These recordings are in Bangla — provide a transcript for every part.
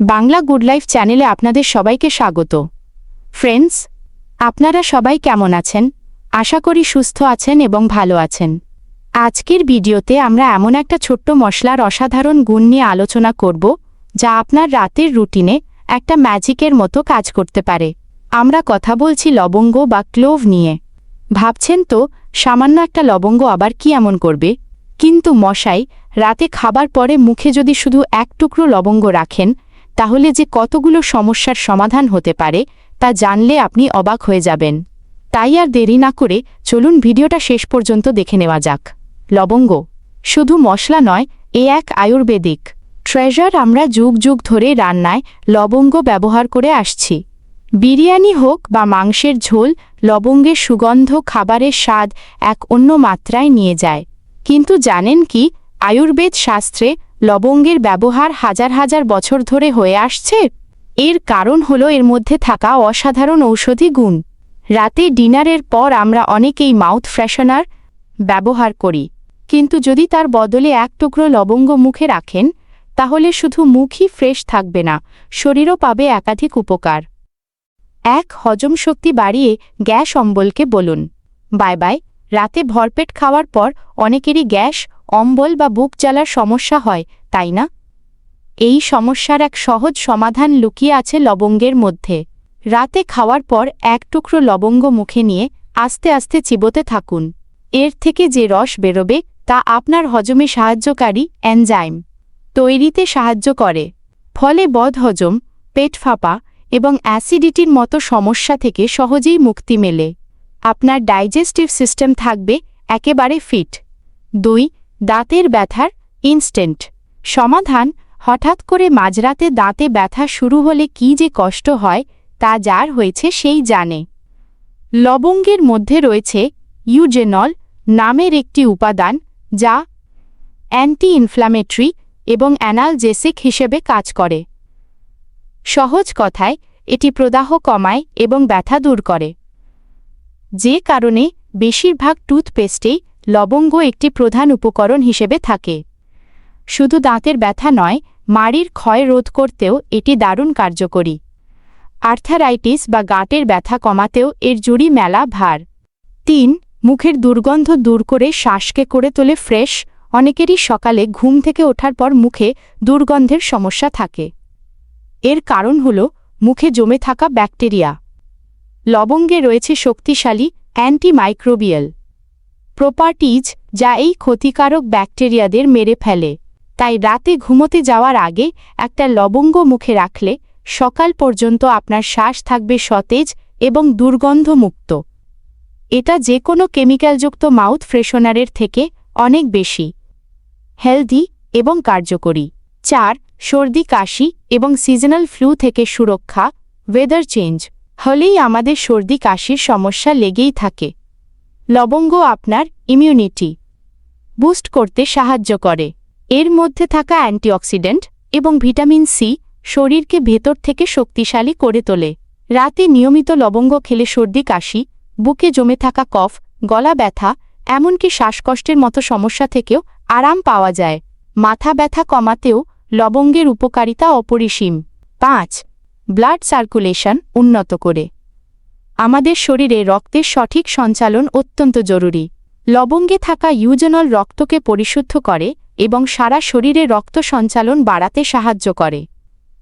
বাংলা গুড লাইফ চ্যানেলে আপনাদের সবাইকে স্বাগত। ফ্রেন্ডস, আপনারা সবাই কেমন আছেন? আশা করি সুস্থ আছেন এবং ভালো আছেন। আজকের ভিডিওতে আমরা এমন একটা ছোট্ট মশলার অসাধারণ গুণ নিয়ে আলোচনা করব, যা আপনার রাতের রুটিনে একটা ম্যাজিকের মতো কাজ করতে পারে। আমরা কথা বলছি লবঙ্গ বা ক্লোভ নিয়ে। ভাবছেন তো, সামান্য একটা লবঙ্গ আবার কি এমন করবে? কিন্তু মশাই, রাতে খাবার পরে মুখে যদি শুধু এক টুকরো লবঙ্গ রাখেন তাহলে যে কতগুলো সমস্যার সমাধান হতে পারে, তা জানলে আপনি অবাক হয়ে যাবেন। তাই আর দেরি না করে চলুন ভিডিওটা শেষ পর্যন্ত দেখে নেওয়া যাক। লবঙ্গ। শুধু মশলা নয়, এ এক আয়ুর্বেদিক। ট্রেজার আমরা যুগ যুগ ধরে রান্নায় লবঙ্গ ব্যবহার করে আসছি। বিরিয়ানি হোক বা মাংসের ঝোল, লবঙ্গের সুগন্ধ, খাবারের স্বাদ এক অন্য মাত্রায় নিয়ে যায়। কিন্তু জানেন কি, আয়ুর্বেদ শাস্ত্রে লবঙ্গের ব্যবহার হাজার হাজার বছর ধরে হয়ে আসছে। এর কারণ হল এর মধ্যে থাকা অসাধারণ ঔষধি গুণ। রাতে ডিনারের পর আমরা অনেকেই মাউথ ফ্রেশনার ব্যবহার করি। কিন্তু যদি তার বদলে এক টুকরো লবঙ্গ মুখে রাখেন, তাহলে শুধু মুখই ফ্রেশ থাকবে না, শরীরও পাবে একাধিক উপকার। এক হজম শক্তি বাড়িয়ে গ্যাস অম্বলকে বলুন। বাই বাই, রাতে ভরপেট খাওয়ার পর অনেকেরই গ্যাস অম্বল বা বুক জ্বালার সমস্যা হয়, তাই না? এই সমস্যার এক সহজ সমাধান লুকিয়ে আছে লবঙ্গের মধ্যে। রাতে খাওয়ার পর এক টুকরো লবঙ্গ মুখে নিয়ে আস্তে আস্তে চিবোতে থাকুন। এর থেকে যে রস বেরোবে, তা আপনার হজমে সাহায্যকারী এনজাইম। তৈরিতে সাহায্য করে। ফলে বদহজম পেট ফাঁপা এবং অ্যাসিডিটির মতো সমস্যা থেকে সহজেই মুক্তি মেলে। আপনার ডাইজেস্টিভ সিস্টেম থাকবে একেবারে ফিট। দুই দাঁতের ব্যথার ইনস্ট্যান্ট সমাধান হঠাৎ করে মাঝরাতে দাঁতে ব্যথা শুরু হলে কি যে কষ্ট হয় তা যার হয়েছে সেই জানে। লবঙ্গের মধ্যে রয়েছে ইউজেনল নামের একটি উপাদান যা অ্যান্টি ইনফ্ল্যামেটরি এবং অ্যানালজেসিক হিসেবে কাজ করে। সহজ কথায়, এটি প্রদাহ কমায় এবং ব্যথা দূর করে। যে কারণে বেশিরভাগ টুথপেস্টেই লবঙ্গ একটি প্রধান উপকরণ হিসেবে থাকে। শুধু দাঁতের ব্যথা নয়, মাড়ির ক্ষয় রোধ করতেও এটি দারুণ কার্যকরী। আর্থারাইটিস বা গাঁটের ব্যথা কমাতেও এর জুড়ি মেলা ভার। তিন, মুখের দুর্গন্ধ দূর করে শ্বাসকে করে তোলে ফ্রেশ, অনেকেরই সকালে ঘুম থেকে ওঠার পর মুখে দুর্গন্ধের সমস্যা থাকে। এর কারণ হল, মুখে জমে থাকা ব্যাকটেরিয়া। লবঙ্গে রয়েছে শক্তিশালী অ্যান্টিমাইক্রোবিয়াল। প্রপার্টিজ, যা এই ক্ষতিকারক ব্যাকটেরিয়াদের মেরে ফেলে। তাই রাতে ঘুমোতে যাওয়ার আগে একটা লবঙ্গ মুখে রাখলে সকাল পর্যন্ত আপনার শ্বাস থাকবে সতেজ এবং দুর্গন্ধমুক্ত। এটা যে কোনো কেমিক্যালযুক্ত মাউথ ফ্রেশনারের থেকে অনেক বেশি। হেলদি এবং কার্যকরী। চার, সর্দি, কাশি এবং সিজনাল ফ্লু থেকে সুরক্ষা ওয়েদার চেঞ্জ হলেই আমাদের সর্দি, কাশির সমস্যা লেগেই থাকে। লবঙ্গ আপনার ইমিউনিটি বুস্ট করতে সাহায্য করে। এর মধ্যে থাকা অ্যান্টিঅক্সিডেন্ট এবং ভিটামিন সি শরীরকে ভেতর থেকে শক্তিশালী করে তোলে। রাতে নিয়মিত লবঙ্গ খেলে সর্দি, কাশি, বুকে জমে থাকা কফ, গলা ব্যথা, এমনকি শ্বাসকষ্টের মতো সমস্যা থেকেও আরাম পাওয়া যায়। মাথা ব্যথা কমাতেও লবঙ্গের উপকারিতা অপরিসীম। পাঁচ ব্লাড সার্কুলেশন উন্নত করে। আমাদের শরীরে রক্তের সঠিক সঞ্চালন অত্যন্ত জরুরি। লবঙ্গে থাকা ইউজেনল রক্তকে পরিশুদ্ধ করে এবং সারা শরীরে রক্ত সঞ্চালন বাড়াতে সাহায্য করে।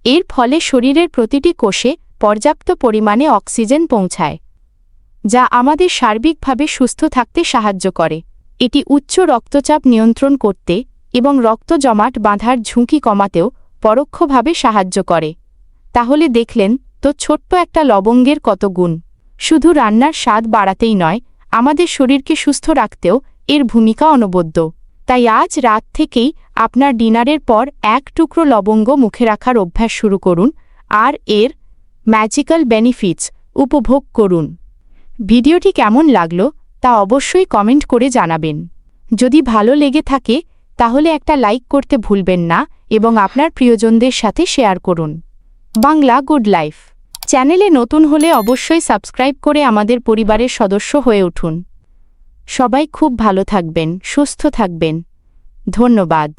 এর ফলে শরীরের প্রতিটি কোষে পর্যাপ্ত পরিমাণে অক্সিজেন পৌঁছায়, যা আমাদের সার্বিকভাবে সুস্থ থাকতে সাহায্য করে। এটি উচ্চ রক্তচাপ নিয়ন্ত্রণ করতে এবং রক্ত জমাট বাঁধার ঝুঁকি কমাতেও পরোক্ষভাবে সাহায্য করে। তাহলে দেখলেন, তো ছোট্ট একটা লবঙ্গের কত গুণ। শুধু রান্নার স্বাদ বাড়াতেই নয়, আমাদের শরীরকে সুস্থ রাখতেও এর ভূমিকা অনবদ্য। তাই আজ রাত থেকেই আপনার ডিনারের পর এক টুকরো লবঙ্গ মুখে রাখার অভ্যাস শুরু করুন আর এর ম্যাজিক্যাল বেনিফিটস উপভোগ করুন। ভিডিওটি কেমন লাগল তা অবশ্যই কমেন্ট করে জানাবেন। যদি ভালো লেগে থাকে, তাহলে একটা লাইক করতে ভুলবেন না এবং আপনার প্রিয়জনদের সাথে শেয়ার করুন। Bangla good life. চ্যানেলে নতুন হলে অবশ্যই সাবস্ক্রাইব করে আমাদের পরিবারের সদস্য হয়ে উঠুন। সবাই খুব ভালো থাকবেন, সুস্থ থাকবেন। ধন্যবাদ।